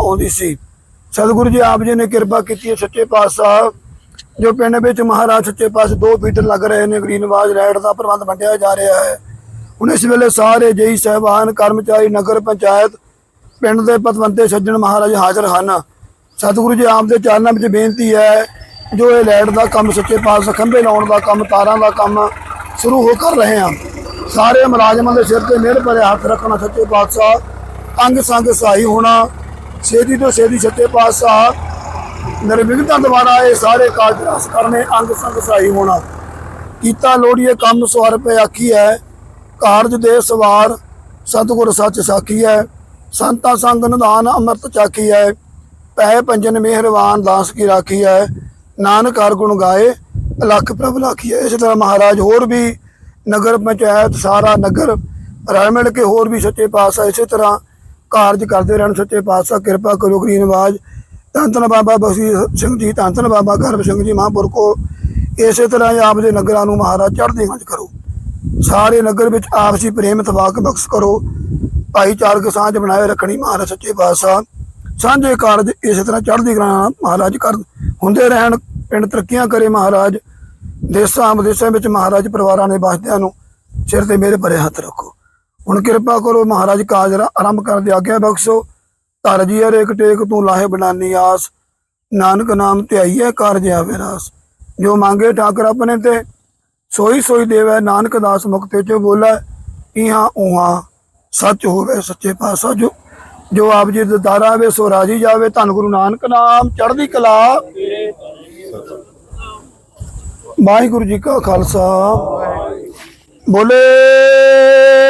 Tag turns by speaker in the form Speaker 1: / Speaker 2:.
Speaker 1: ਆਉਂਦੀ ਸੀ। ਸਤਿਗੁਰੂ ਜੀ ਆਪ ਜੀ ਨੇ ਕਿਰਪਾ ਕੀਤੀ ਹੈ ਸੱਚੇ ਪਾਤਸ਼ਾਹ ਜੋ ਪਿੰਡ ਵਿੱਚ ਮਹਾਰਾਜ ਸੱਚੇ ਪਾਤਸ਼ਾਹ ਦੋ ਫੀਟ ਲੱਗ ਰਹੇ ਨੇ ਗ੍ਰੀਨਵਾਜ ਰਾਈਡ ਦਾ ਪ੍ਰਬੰਧ ਵੰਡਿਆ ਜਾ ਰਿਹਾ ਹੈ। ਹੁਣ ਇਸ ਵੇਲੇ ਸਾਰੇ ਜਈ ਸਹਿਬਾਨ, ਕਰਮਚਾਰੀ, ਨਗਰ ਪੰਚਾਇਤ, ਪਿੰਡ ਦੇ ਪਤਵੰਤੇ ਸੱਜਣ ਮਹਾਰਾਜ ਹਾਜ਼ਰ ਹਨ। ਸਤਿਗੁਰੂ ਜੀ ਆਪ ਦੇ ਚਰਨਾਂ ਵਿੱਚ ਬੇਨਤੀ ਹੈ ਜੋ ਇਹ ਲਾਈਟ ਦਾ ਕੰਮ, ਸੱਚੇ ਪਾਤਸ਼ਾਹ ਖੰਭੇ ਲਾਉਣ ਦਾ ਕੰਮ, ਤਾਰਾਂ ਦਾ ਕੰਮ ਸ਼ੁਰੂ ਹੋ ਕਰ ਰਹੇ ਹਾਂ ਸਾਰੇ ਮੁਲਾਜ਼ਮਾਂ ਦੇ ਸਿਰ ਤੇ ਮਿਹਰ ਭਰੇ ਹੱਥ ਰੱਖਣਾ ਸੱਚੇ ਪਾਤਸ਼ਾਹ। ਅੰਗ ਸੰਗ ਸਹਾਈ ਹੋਣਾ ਛੇਤੀ ਤੋਂ ਛੇਤੀ ਸੱਚੇ ਪਾਤਸ਼ਾਹ ਨਿਰਵਿਘਤਾ ਦੁਆਰਾ ਇਹ ਸਾਰੇ ਕਾਰਜ ਰਸ ਕਰਨੇ, ਅੰਗ ਸੰਗ ਸਹਾਈ ਹੋਣਾ। ਕੀਤਾ ਲੋੜੀਏ ਕੰਮ ਸਵਾਰ ਪੈ ਆਖੀ ਹੈ। ਕਾਰਜ ਦੇ ਸਵਾਰ ਸਤਿਗੁਰ ਸੱਚ ਸਾਖੀ ਹੈ। ਸੰਤਾ ਸੰਗ ਨਿਧਾਨ ਅੰਮ੍ਰਿਤ ਚਾਖੀ ਹੈ। ਪੈ ਪੰਜਨ ਮਿਹਰਬਾਨ ਦਾਸ ਕੀ ਰਾਖੀ ਹੈ। ਨਾਨਕ ਹਰ ਗੁਣ ਗਾਏ, ਲੱਖ ਪ੍ਰਭ ਲਾਖੀ ਹੈ। ਇਸ ਤਰ੍ਹਾਂ ਮਹਾਰਾਜ ਹੋਰ ਵੀ ਨਗਰ ਪੰਚਾਇਤ, ਸਾਰਾ ਨਗਰ ਰਲ ਮਿਲ ਕੇ ਹੋਰ ਵੀ ਸੱਚੇ ਪਾਤਸ਼ਾਹ ਇਸੇ ਤਰ੍ਹਾਂ ਕਾਰਜ ਕਰਦੇ ਰਹਿਣ, ਸੱਚੇ ਪਾਤਸ਼ਾਹ ਕਿਰਪਾ ਕਰੋ ਗਰੀਨਵਾਜ ਧੰਨ ਧੰਨ ਬਾਬਾ ਬਸੀ ਸਿੰਘ ਜੀ, ਧੰਨ ਧੰਨ ਬਾਬਾ ਗਰਭ ਸਿੰਘ ਜੀ ਮਹਾਂਪੁਰ ਕੋ ਇਸੇ ਤਰ੍ਹਾਂ ਹੀ ਆਪ ਦੇ ਨਗਰਾਂ ਨੂੰ ਮਹਾਰਾਜ ਚੜ੍ਹਦੀ ਕਲਾ ਕਰੋ। ਸਾਰੇ ਨਗਰ ਵਿੱਚ ਆਪਸੀ ਪ੍ਰੇਮ ਤਵਾਕ ਬਖਸ਼ ਕਰੋ। ਭਾਈਚਾਰਕ ਸਾਂਝ ਬਣਾਏ ਰੱਖਣੀ ਮਹਾਰਾਜ, ਸੱਚੇ ਪਾਤਸ਼ਾਹ। ਸਾਂਝੇ ਕਾਰਜ ਇਸੇ ਤਰ੍ਹਾਂ ਚੜ੍ਹਦੀ ਕਲਾ ਮਹਾਰਾਜ ਕਰ ਹੁੰਦੇ ਰਹਿਣ। ਪਿੰਡ ਤਰੱਕੀਆਂ ਕਰੇ ਮਹਾਰਾਜ। ਦੇਸਾਂ ਵਿਦੇਸਾਂ ਵਿੱਚ ਮਹਾਰਾਜ ਪਰਿਵਾਰਾਂ ਦੇ ਵਾਸਤਿਆਂ ਨੂੰ ਸਿਰ ਤੇ ਮੇਰੇ ਭਰੇ ਹੱਥ ਰੱਖੋ। ਹੁਣ ਕਿਰਪਾ ਕਰੋ ਮਹਾਰਾਜ ਕਾਜ ਆਰੰਭ ਕਰ ਦੇ ਆਗਿਆ ਬਖਸ਼ੋ। ਧਰ ਜੀ ਹਰ ਇੱਕ ਟੇਕ ਤੂੰ ਲਾਹੇ ਬਣਾਨੀ ਆਸ। ਨਾਨਕ ਨਾਮ ਧਿਆਈਏ ਕਾਰਜ ਆਵੇ ਰਾਸ ਜੋ ਮੰਗੇ ਠਾਕਰ ਆਪਣੇ ਤੇ, ਸੋਈ ਸੋਈ ਦੇਵੈ। ਨਾਨਕ ਦਾਸ ਮੁਕਤੇ ਚ ਬੋਲੇ, ਇਹਾਂ ਉਹਾਂ ਸੱਚ ਹੋਵੇ ਸੱਚੇ ਪਾਤਸ਼ਾਹ। ਜੋ ਜੋ ਆਪ ਜੀ ਦੇ ਦਾਰਾ ਆਵੇ ਸੋ ਰਾਜੀ ਜਾਵੇ। ਧੰਨ ਗੁਰੂ ਨਾਨਕ ਨਾਮ, ਚੜ੍ਹਦੀ ਕਲਾ। ਵਾਹਿਗੁਰੂ ਜੀ ਕਾ ਖਾਲਸਾ। ਬੋਲੇ